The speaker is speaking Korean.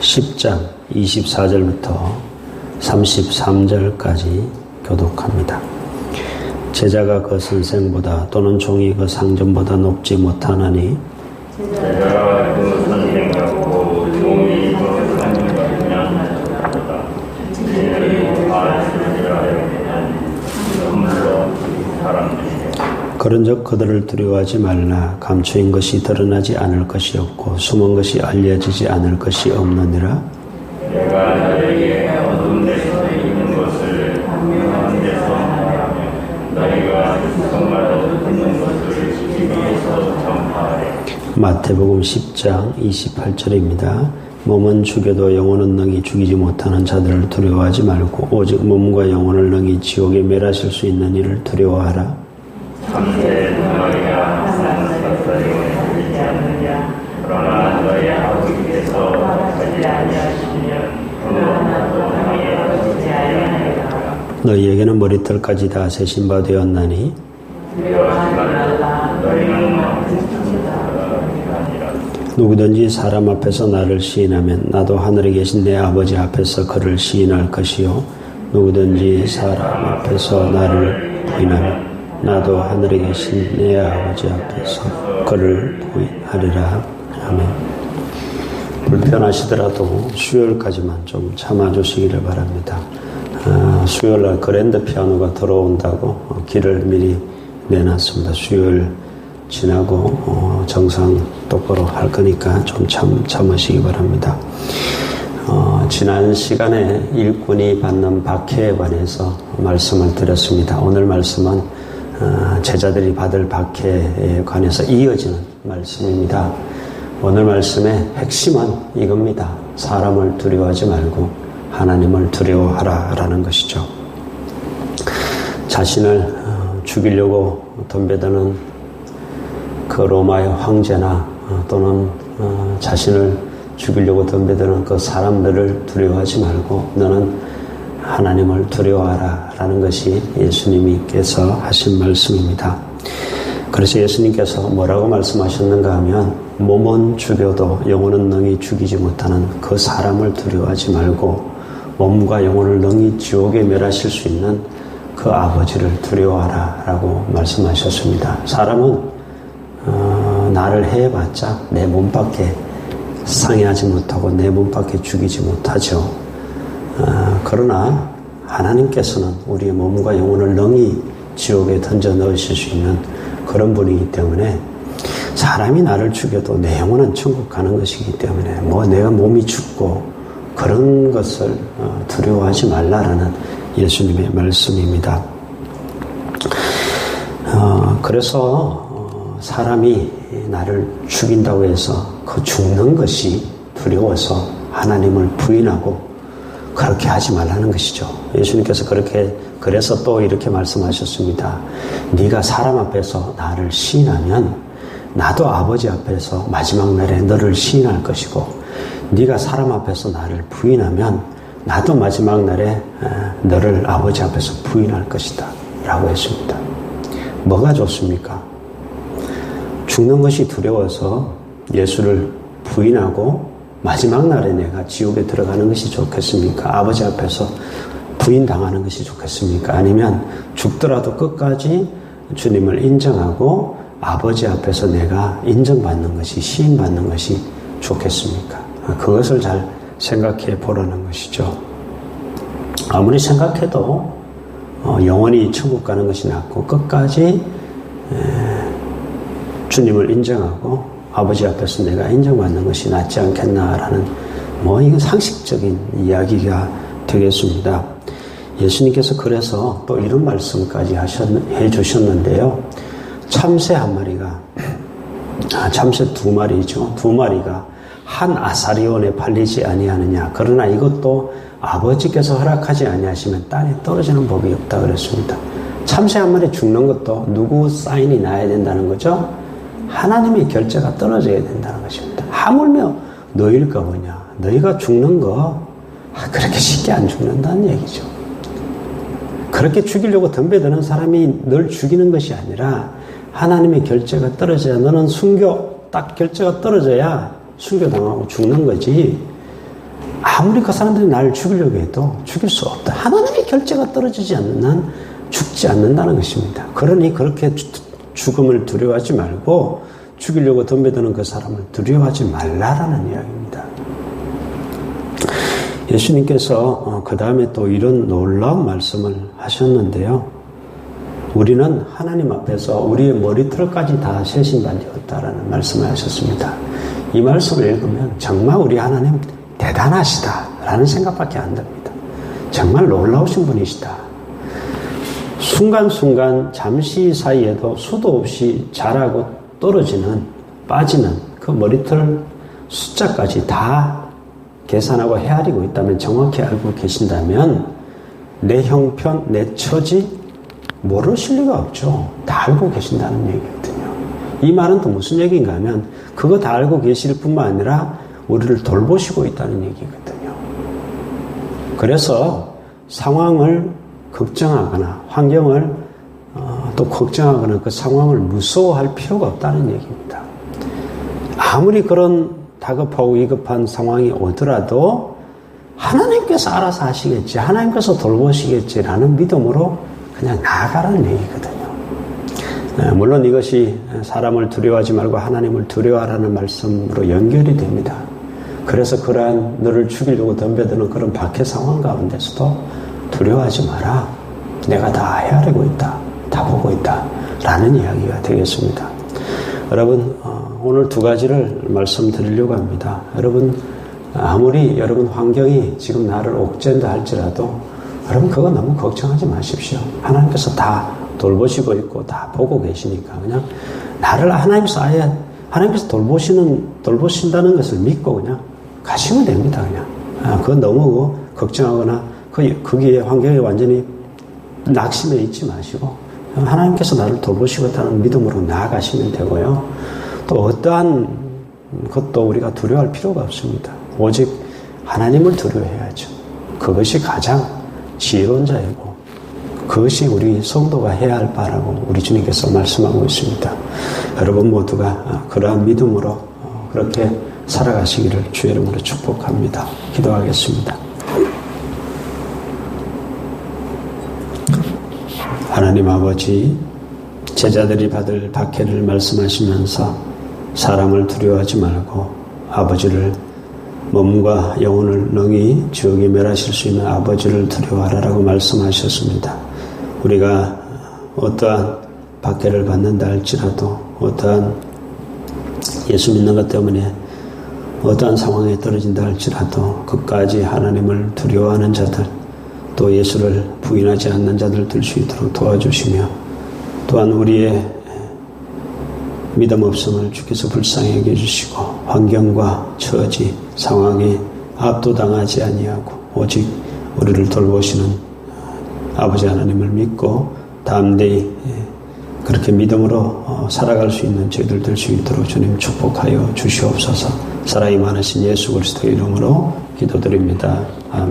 10장 24절부터 33절까지 교독합니다. 제자가 그 선생보다 또는 종이 그 상전보다 높지 못하나니 제자가 그 선생하고 종이 그 상전보다 못하다. 이들이 말씀이라 하면 선물로 사람들이 그런즉 그들을 두려워하지 말라 감추인 것이 드러나지 않을 것이 없고 숨은 것이 알려지지 않을 것이 없느니라 내가 너에게 어두운 데서 있는 것을 분명한 데서 말하며 너희가 정말로 듣는 것을 TV에서 전파하래. 마태복음 10장 28절입니다. 몸은 죽여도 영혼은 능히 죽이지 못하는 자들을 두려워하지 말고 오직 몸과 영혼을 능히 지옥에 멸하실 수 있는 이를 두려워하라. 너희 너희에게는 머리털까지 다 세신 바 되었나니? 누구든지 사람 앞에서 나를 시인하면 나도 하늘에 계신 내 아버지 앞에서 그를 시인할 것이요. 누구든지 사람 앞에서 나를 부인하면 나도 하늘에 계신 내 아버지 앞에서 그를 부인하리라 아멘 불편하시더라도 수요일까지만 좀 참아주시기를 바랍니다 아, 수요일날 그랜드 피아노가 들어온다고 어, 길을 미리 내놨습니다 수요일 지나고 어, 정상 똑바로 할 거니까 좀 참, 참으시기 바랍니다. 어, 지난 시간에 일꾼이 받는 박해에 관해서 말씀을 드렸습니다. 오늘 말씀은 어, 제자들이 받을 박해에 관해서 이어지는 말씀입니다. 오늘 말씀의 핵심은 이겁니다. 사람을 두려워하지 말고 하나님을 두려워하라 라는 것이죠. 자신을 어, 죽이려고 덤벼드는 그 로마의 황제나 어, 또는 어, 자신을 죽이려고 덤벼드는 그 사람들을 두려워하지 말고 너는 하나님을 두려워하라 라는 것이 예수님께서 하신 말씀입니다. 그래서 예수님께서 뭐라고 말씀하셨는가 하면 몸은 죽여도 영혼은 능히 죽이지 못하는 그 사람을 두려워하지 말고 몸과 영혼을 능히 지옥에 멸하실 수 있는 그 아버지를 두려워하라 라고 말씀하셨습니다. 사람은 어, 나를 해봤자 내 몸밖에 상해하지 못하고 내 몸밖에 죽이지 못하죠. 어, 그러나 하나님께서는 우리의 몸과 영혼을 능히 지옥에 던져 넣으실 수 있는 그런 분이기 때문에 사람이 나를 죽여도 내 영혼은 천국 가는 것이기 때문에 뭐 내가 몸이 죽고 그런 것을 어, 두려워하지 말라라는 예수님의 말씀입니다. 어, 그래서 사람이 나를 죽인다고 해서 그 죽는 것이 두려워서 하나님을 부인하고 그렇게 하지 말라는 것이죠. 예수님께서 그렇게 그래서 또 이렇게 말씀하셨습니다. 네가 사람 앞에서 나를 시인하면 나도 아버지 앞에서 마지막 날에 너를 시인할 것이고 네가 사람 앞에서 나를 부인하면 나도 마지막 날에 너를 아버지 앞에서 부인할 것이다. 라고 했습니다. 뭐가 좋습니까? 죽는 것이 두려워서 예수를 부인하고 마지막 날에 내가 지옥에 들어가는 것이 좋겠습니까? 아버지 앞에서 부인당하는 것이 좋겠습니까? 아니면 죽더라도 끝까지 주님을 인정하고 아버지 앞에서 내가 인정받는 것이, 시인받는 것이 좋겠습니까? 그것을 잘 생각해 보라는 것이죠. 아무리 생각해도 어, 영원히 천국 가는 것이 낫고 끝까지 주님을 인정하고 아버지 앞에서 내가 인정받는 것이 낫지 않겠나라는 뭐 이건 상식적인 이야기가 되겠습니다. 예수님께서 그래서 또 이런 말씀까지 하셨, 해 주셨는데요. 참새 한 마리가, 아, 참새 두 마리죠. 두 마리가 한 아사리온에 팔리지 아니하느냐. 그러나 이것도 아버지께서 허락하지 아니하시면 땅에 떨어지는 법이 없다 그랬습니다. 참새 한 마리 죽는 것도 누구 사인이 나야 된다는 거죠? 하나님의 결제가 떨어져야 된다는 것입니다. 하물며 너희일까 보냐. 너희가 죽는 거 아, 그렇게 쉽게 안 죽는다는 얘기죠. 그렇게 죽이려고 덤벼드는 사람이 널 죽이는 것이 아니라 하나님의 결제가 떨어져야 너는 순교 딱 결제가 떨어져야 순교당하고 죽는 거지. 아무리 그 사람들이 나를 죽이려고 해도 죽일 수 없다. 하나님의 결제가 떨어지지 않는 한 죽지 않는다는 것입니다. 그러니 그렇게 주- 죽음을 두려워하지 말고 죽이려고 덤벼드는 그 사람을 두려워하지 말라라는 이야기입니다. 예수님께서 그 다음에 또 이런 놀라운 말씀을 하셨는데요. 우리는 하나님 앞에서 우리의 머리털까지 다 세신받았다라는 말씀을 하셨습니다. 이 말씀을 읽으면 정말 우리 하나님 대단하시다라는 생각밖에 안 듭니다. 정말 놀라우신 분이시다. 순간순간 잠시 사이에도 수도 없이 자라고 떨어지는 빠지는 그 머리털 숫자까지 다 계산하고 헤아리고 있다면 정확히 알고 계신다면 내 형편, 내 처지 모르실 리가 없죠. 다 알고 계신다는 얘기거든요. 이 말은 또 무슨 얘기인가 하면 그거 다 알고 계실 뿐만 아니라 우리를 돌보시고 있다는 얘기거든요. 그래서 상황을 걱정하거나 환경을 어, 또 걱정하거나 그 상황을 무서워할 필요가 없다는 얘기입니다. 아무리 그런 다급하고 위급한 상황이 오더라도 하나님께서 알아서 하시겠지, 하나님께서 돌보시겠지라는 믿음으로 그냥 나아가라는 얘기거든요. 예, 물론 이것이 사람을 두려워하지 말고 하나님을 두려워하라는 말씀으로 연결이 됩니다. 그래서 그러한 너를 죽이려고 덤벼드는 그런 박해 상황 가운데서도 두려워하지 마라. 내가 다 헤아리고 있다. 다 보고 있다. 라는 이야기가 되겠습니다. 여러분, 어, 오늘 두 가지를 말씀드리려고 합니다. 여러분, 아무리 여러분 환경이 지금 나를 옥죄한다 할지라도 여러분 그거 너무 걱정하지 마십시오. 하나님께서 다 돌보시고 있고 다 보고 계시니까 그냥 나를 하나님께서 아예 하나님께서 돌보시는 돌보신다는 것을 믿고 그냥 가시면 됩니다. 그냥 아, 그건 너무 걱정하거나 그 거기에 환경에 완전히 낙심해 있지 마시고 하나님께서 나를 돌보시겠다는 믿음으로 나아가시면 되고요. 또 어떠한 것도 우리가 두려워할 필요가 없습니다. 오직 하나님을 두려워해야죠. 그것이 가장 지혜로운 자이고 그것이 우리 성도가 해야 할 바라고 우리 주님께서 말씀하고 있습니다. 여러분 모두가 그러한 믿음으로 그렇게 살아가시기를 주의 이름으로 축복합니다. 기도하겠습니다. 하나님 아버지, 제자들이 받을 박해를 말씀하시면서 사람을 두려워하지 말고 아버지를 몸과 영혼을 능히 지옥에 멸하실 수 있는 아버지를 두려워하라고 말씀하셨습니다. 우리가 어떠한 박해를 받는다 할지라도 어떠한 예수 믿는 것 때문에 어떠한 상황에 떨어진다 할지라도 끝까지 하나님을 두려워하는 자들 또 예수를 부인하지 않는 자들 될 수 있도록 도와주시며 또한 우리의 믿음 없음을 주께서 불쌍히 여겨주시고 환경과 처지 상황에 압도당하지 아니하고 오직 우리를 돌보시는 아버지 하나님을 믿고 담대히 그렇게 믿음으로 살아갈 수 있는 저희들 될 수 있도록 주님 축복하여 주시옵소서. 사랑이 많으신 예수 그리스도의 이름으로 기도드립니다. 아멘.